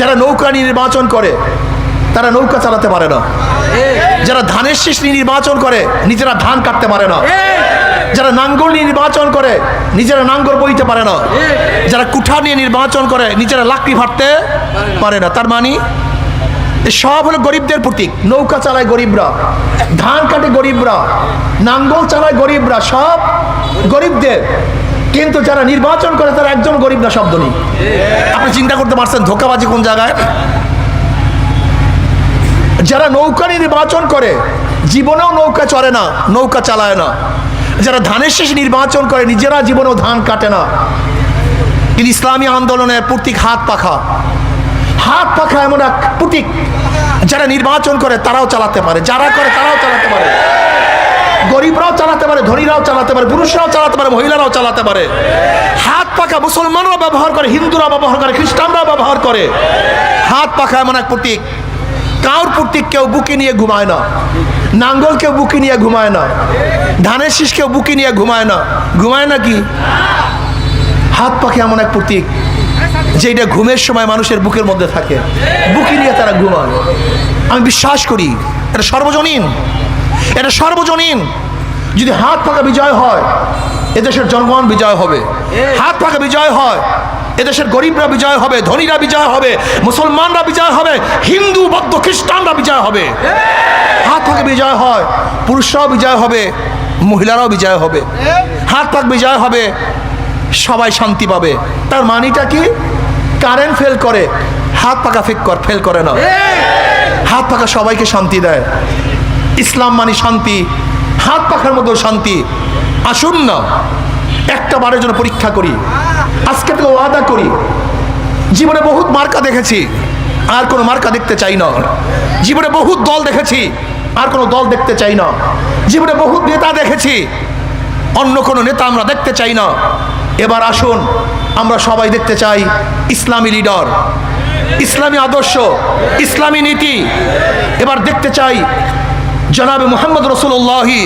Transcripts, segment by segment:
যারা নৌকা নির্বাচন করে, তারা নৌকা চালাতে পারে না। যারা ধানের শীষ নির্বাচন করে, নিজেরা ধান কাটতে পারে না। যারা নাঙ্গল নিয়ে নির্বাচন করে, নিজেরা নাঙ্গল বইতে পারে না। যারা কুঠা নিয়ে নির্বাচন করে, নিজেরা লাকড়ি ফাটতে পারে না। তার মানে সব হলো গরিবদের প্রতীক। নৌকা চালায় গরিবরা, ধান কাটে গরিবরা, নাঙ্গল চালায় গরিবরা, সব গরিবদের। কিন্তু যারা নির্বাচন করে, তারা একজন গরিব না শব্দ নেই। আপনি চিন্তা করতে পারছেন ধোকাবাজি কোন জায়গায়? যারা নৌকা নির্বাচন করে, জীবনেও নৌকা চড়ে না, নৌকা চালায় না। যারা ধানের শেষ নির্বাচন করে, নিজেরা জীবনেও ধান কাটে না। কিন্তু ইসলামী আন্দোলনের প্রতীক হাত পাখা। হাত পাখা এমন এক প্রতীক। যারা নির্বাচন করে, তারাও চালাতে পারে। যারা করে, তারাও চালাতে পারে। গরিবরাও চালাতে পারে, ধনীরাও চালাতে পারে, পুরুষরাও চালাতে পারে, মহিলারাও চালাতে পারে। হাত পাখা মুসলমানরাও ব্যবহার করে হিন্দুরা ব্যবহার করে, খ্রিস্টানরাও ব্যবহার করে। হাত পাখা এমন এক প্রতীক। কাউর প্রতীক কেউ বুকে নিয়ে ঘুমায় না। নাঙ্গল কেউ বুকে নিয়ে ঘুমায় না। ধানের শীষ কেউ বুকে নিয়ে ঘুমায় না। ঘুমায় না কি? হাত পাখে এমন এক প্রতীক যেটা ঘুমের সময় মানুষের বুকের মধ্যে থাকে। বুকে নিয়ে তারা ঘুমায়। আমি বিশ্বাস করি, এটা সর্বজনীন। এটা সর্বজনীন। যদি হাত পাকা বিজয় হয়, এদেশের জনগণ বিজয় হবে। হাত পাকা বিজয় হয়, এদেশের গরিবরা বিজয় হবে, ধনীরা বিজয় হবে, মুসলমানরা বিজয় হবে, হিন্দু, বৌদ্ধ, খ্রিস্টানরা বিজয় হবে। হাত পাকে বিজয় হয়, পুরুষরাও বিজয় হবে, মহিলারাও বিজয় হবে। হাত পাক বিজয় হবে, সবাই শান্তি পাবে। তার মানিটা কি? কারেন্ট ফেল করে, হাত পাকা ফেক কর, ফেল করে না। হাত পাকা সবাইকে শান্তি দেয়। ইসলাম মানে শান্তি, হাত পাখার মধ্যেও শান্তি। আসুন না, একটা বারের জন্য পরীক্ষা করি, আজকে থেকে ওয়াদা করি। জীবনে বহুত মার্কা দেখেছি, আর কোনো মার্কা দেখতে চাই না। জীবনে বহুত দল দেখেছি, আর কোনো দল দেখতে চাই না। জীবনে বহুত নেতা দেখেছি, অন্য কোনো নেতা আমরা দেখতে চাই না। এবার আসুন, আমরা সবাই দেখতে চাই ইসলামী লিডার, ইসলামী আদর্শ, ইসলামী নীতি। এবার দেখতে চাই জনাবে মোহাম্মদ রসুল্লাহি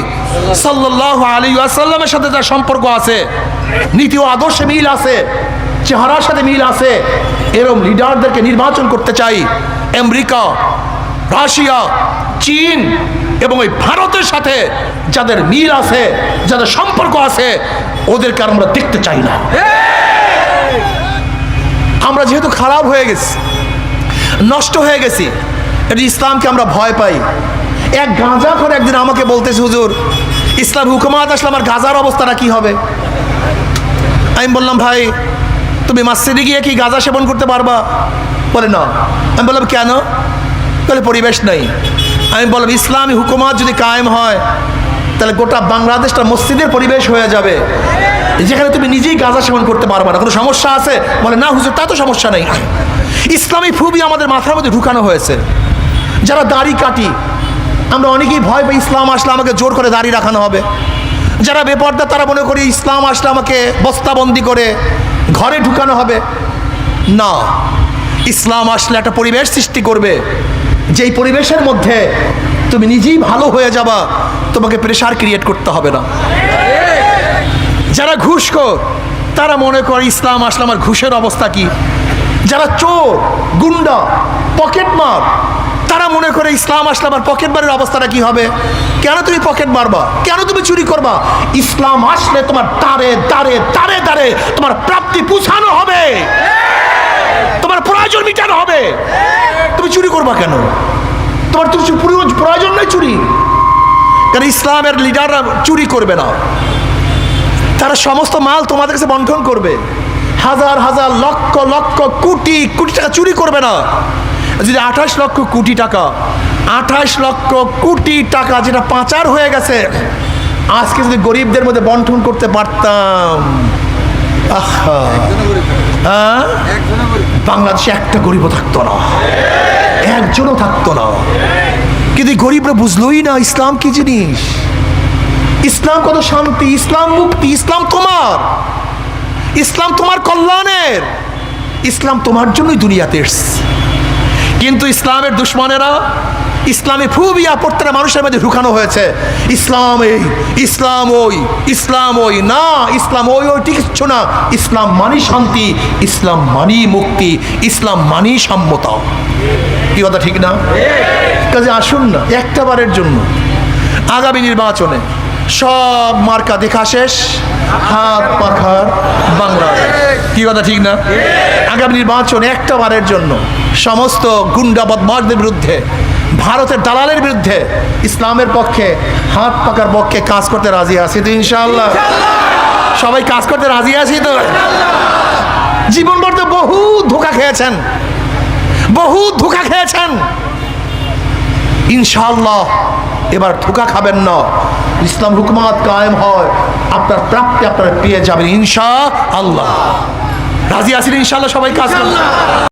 সাল্লাহ আলী আসাল্লামের সাথে যার সম্পর্ক আছে, নীতি ও আদর্শে মিল আছে, চেহারার সাথে মিল আছে। এরম লিডারদেরকে নির্বাচন করতে চাই। আমেরিকা, রাশিয়া, চীন এবং ওই ভারতের সাথে যাদের মিল আছে, যাদের সম্পর্ক আছে, ওদেরকে আমরা দেখতে চাই না। আমরা যেহেতু খারাপ হয়ে গেছি, নষ্ট হয়ে গেছি, এটা ইসলামকে আমরা ভয় পাই। এক গাঁজা করে একদিন আমাকে বলতেছে, হুজুর, ইসলাম হুকুমাত আসলে আমার গাঁজার অবস্থাটা কি হবে? আমি বললাম, ভাই, তুমি মাসজিদে গিয়ে কি গাঁজা সেবন করতে পারবা? বলে, না। আমি বললাম, কেন? বলে, পরিবেশ নেই। আমি বললাম, ইসলামী হুকুমাত যদি কায়েম হয়, তাহলে গোটা বাংলাদেশটা মসজিদের পরিবেশ হয়ে যাবে। যেখানে তুমি নিজেই গাঁজা সেবন করতে পারবে না। কোনো সমস্যা আছে? বলে, না হুজুর, তা তো সমস্যা নেই। ইসলামী ফুবি আমাদের মাথার মধ্যে ঢুকানো হয়েছে। যারা দাড়ি কাটি আমরা অনেকেই ভয় পাই ইসলাম আসলে আমাকে জোর করে দাঁড়িয়ে রাখানো হবে। যারা বেপর্দা, তারা মনে করি ইসলাম আসলে আমাকে বস্তাবন্দি করে ঘরে ঢুকানো হবে। না, ইসলাম আসলে একটা পরিবেশ সৃষ্টি করবে, যেই পরিবেশের মধ্যে তুমি নিজেই ভালো হয়ে যাবা, তোমাকে প্রেশার ক্রিয়েট করতে হবে না। যারা ঘুষখোর তারা মনে করে ইসলাম আসলে আমার ঘুষের অবস্থা কি? যারা চোর, গুন্ডা পকেট মার তারা মনে করে ইসলাম আসলে আমার পকেট মারের অবস্থাটা কি হবে? কেন তুমি পকেট মারবা? কেন তুমি চুরি করবা? ইসলাম আসলে তোমার তারে তারে তারে তারে তোমার প্রাপ্তি পুছানো হবে। তোমার প্রয়োজন মিটানো হবে। তুমি চুরি করবা কেন? তোমার তো প্রয়োজন- নেই চুরি। কারণ ইসলামের লিডাররা চুরি করবে না। তারা সমস্ত মাল তোমাদের কাছে বন্টন করবে। হাজার হাজার, লক্ষ লক্ষ, কোটি কোটি টাকা চুরি করবে না। যদি আঠাশ লক্ষ কোটি টাকা, আঠাশ লক্ষ কোটি টাকা যেটা পাচার হয়ে গেছে, আজকে যদি গরিবদের মধ্যে বন্টন করতে পারতাম। হ্যাঁ? বাংলাদেশে একটা গরিবও থাকতো না। একজনও থাকতো না। কিন্তু গরিবরা বুঝলোই না ইসলাম কি জিনিস? ইসলাম কত শান্তি, ইসলাম মুক্তি, ইসলাম তোমার। ইসলাম তোমার কল্যাণের। ইসলাম তোমার জন্যই দুনিয়াতে এসছে। কিন্তু ইসলামের দুশ্মনেরা ইসলামে খুবই প্রত্যেকটা মানুষের মধ্যে ঢুকানো হয়েছে। ইসলাম এই, ইসলাম ওই ইসলাম ওই, না, ইসলাম ওই ওই ঠিক কিচ্ছু না। ইসলাম মানি শান্তি, ইসলাম মানি মুক্তি, ইসলাম মানি সাম্যতা। কি কথা ঠিক না? কাজে আসুন না একটা বারের জন্য। আগামী নির্বাচনে সব মার্কা দেখা শেষ, হাত পাখার বাংলাদেশ। কি কথা ঠিক না? আগামী নির্বাচনে একটা বারের জন্য। সমস্ত গুন্ডা বদমাশদের বিরুদ্ধে, ভারতের দালালের বিরুদ্ধে, ইসলামের পক্ষে, হাত পাকার পক্ষে কাজ করতে রাজি আছি তো ইনশাআল্লাহ। সবাই কাজ করতে রাজি আছি তো? জীবনভর তো বহু ধোকা খেয়েছেন। বহু ধোকা খেয়েছেন। ইনশাআল্লাহ, এবার ধোকা খাবেন না। ইসলাম হুকুমাত কায়েম হয়। আপনার প্রাপ্তি আপনারা পেয়ে যাবেন ইনশা আল্লাহ রাজি আছেন ইনশাআল্লাহ সবাই কাজ করুন